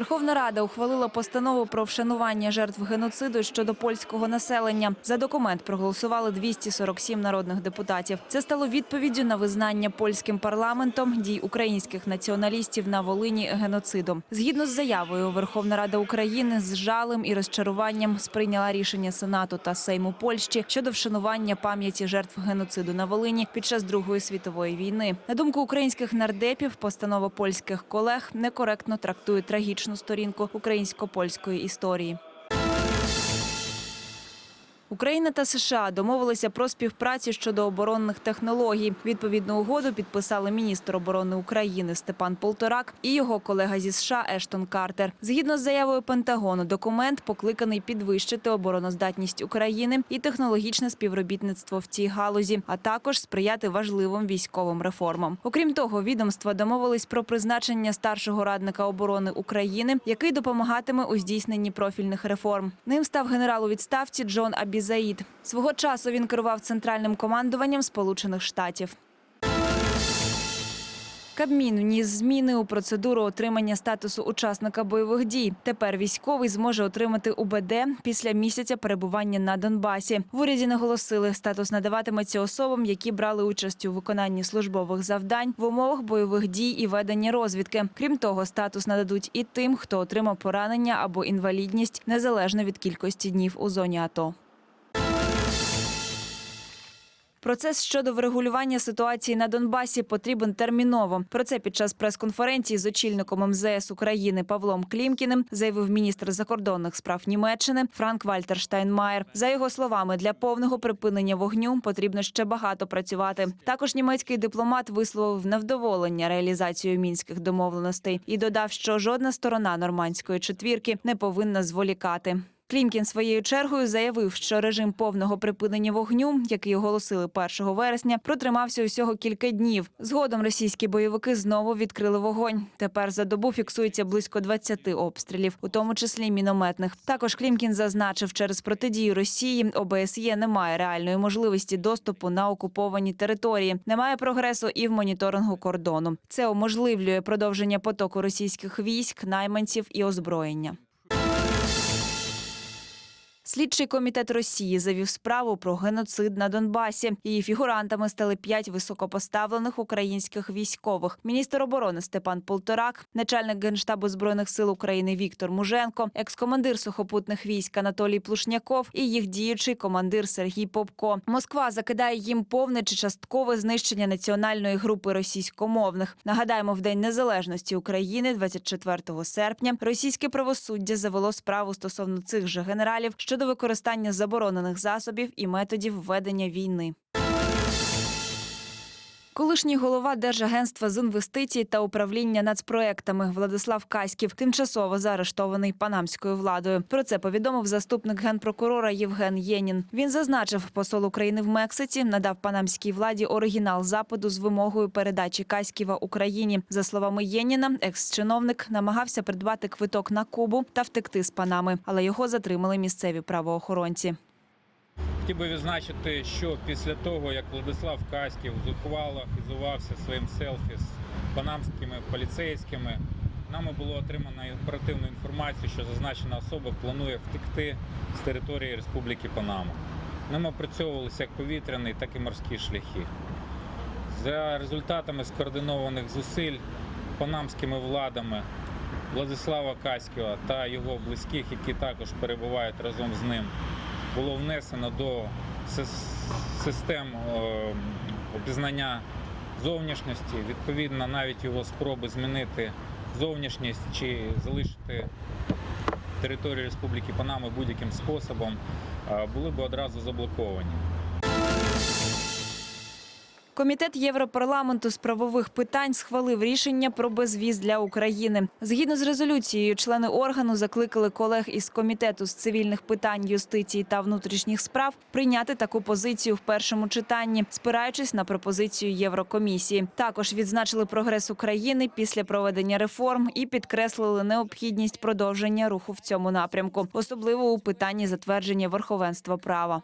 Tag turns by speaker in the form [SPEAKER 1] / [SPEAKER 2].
[SPEAKER 1] Верховна Рада ухвалила постанову про вшанування жертв геноциду щодо польського населення. За документ проголосували 247 народних депутатів. Це стало відповіддю на визнання польським парламентом дій українських націоналістів на Волині геноцидом. Згідно з заявою, Верховна Рада України з жалем і розчаруванням сприйняла рішення Сенату та Сейму Польщі щодо вшанування пам'яті жертв геноциду на Волині під час Другої світової війни. На думку українських нардепів, постанова польських колег некоректно трактує трагічну сторінку українсько-польської історії. Україна та США домовилися про співпрацю щодо оборонних технологій. Відповідну угоду підписали міністр оборони України Степан Полторак і його колега зі США Ештон Картер. Згідно з заявою Пентагону, документ покликаний підвищити обороноздатність України і технологічне співробітництво в цій галузі, а також сприяти важливим військовим реформам. Окрім того, відомства домовились про призначення старшого радника оборони України, який допомагатиме у здійсненні профільних реформ. Ним став генерал у відставці Джон Абізаїд. Свого часу він керував центральним командуванням Сполучених Штатів. Кабмін вніс зміни у процедуру отримання статусу учасника бойових дій. Тепер військовий зможе отримати УБД після місяця перебування на Донбасі. В уряді наголосили, статус надаватиметься особам, які брали участь у виконанні службових завдань в умовах бойових дій і ведення розвідки. Крім того, статус нададуть і тим, хто отримав поранення або інвалідність незалежно від кількості днів у зоні АТО. Процес щодо врегулювання ситуації на Донбасі потрібен терміново. Про це під час прес-конференції з очільником МЗС України Павлом Клімкіним заявив міністр закордонних справ Німеччини Франк Вальтер Штайнмаєр. За його словами, для повного припинення вогню потрібно ще багато працювати. Також німецький дипломат висловив невдоволення реалізацією мінських домовленостей і додав, що жодна сторона нормандської четвірки не повинна зволікати. Клімкін своєю чергою заявив, що режим повного припинення вогню, який оголосили 1 вересня, протримався усього кілька днів. Згодом російські бойовики знову відкрили вогонь. Тепер за добу фіксується близько 20 обстрілів, у тому числі мінометних. Також Клімкін зазначив, через протидію Росії ОБСЄ не має реальної можливості доступу на окуповані території. Немає прогресу і в моніторингу кордону. Це уможливлює продовження потоку російських військ, найманців і озброєння. Слідчий комітет Росії завів справу про геноцид на Донбасі. Її фігурантами стали п'ять високопоставлених українських військових: міністр оборони Степан Полторак, начальник генштабу збройних сил України Віктор Муженко, екс-командир сухопутних військ Анатолій Плушняков і їх діючий командир Сергій Попко. Москва закидає їм повне чи часткове знищення національної групи російськомовних. Нагадаємо, в день незалежності України, 24 серпня, російське правосуддя завело справу стосовно цих же генералів щодо використання заборонених засобів і методів ведення війни. Колишній голова Держагентства з інвестицій та управління нацпроектами Владислав Каськів тимчасово заарештований панамською владою. Про це повідомив заступник генпрокурора Євген Єнін. Він зазначив, посол України в Мексиці надав панамській владі оригінал запиту з вимогою передачі Каськіва Україні. За словами Єніна, екс-чиновник намагався придбати квиток на Кубу та втекти з Панами, але його затримали місцеві правоохоронці.
[SPEAKER 2] Хотів би відзначити, що після того, як Владислав Каськів зухвало хизувався своїм селфі з панамськими поліцейськими, нами було отримано оперативну інформацію, що зазначена особа планує втекти з території Республіки Панама. Ним опрацьовувалися як повітряні, так і морські шляхи. За результатами скоординованих зусиль панамськими владами Владислава Каськіва та його близьких, які також перебувають разом з ним, було внесено до систем е, опізнання зовнішності. Відповідно, навіть його спроби змінити зовнішність чи залишити територію Республіки Панами будь-яким способом е, були б одразу заблоковані.
[SPEAKER 1] Комітет Європарламенту з правових питань схвалив рішення про безвіз для України. Згідно з резолюцією, члени органу закликали колег із комітету з цивільних питань юстиції та внутрішніх справ прийняти таку позицію в першому читанні, спираючись на пропозицію Єврокомісії. Також відзначили прогрес України після проведення реформ і підкреслили необхідність продовження руху в цьому напрямку, особливо у питанні затвердження верховенства права.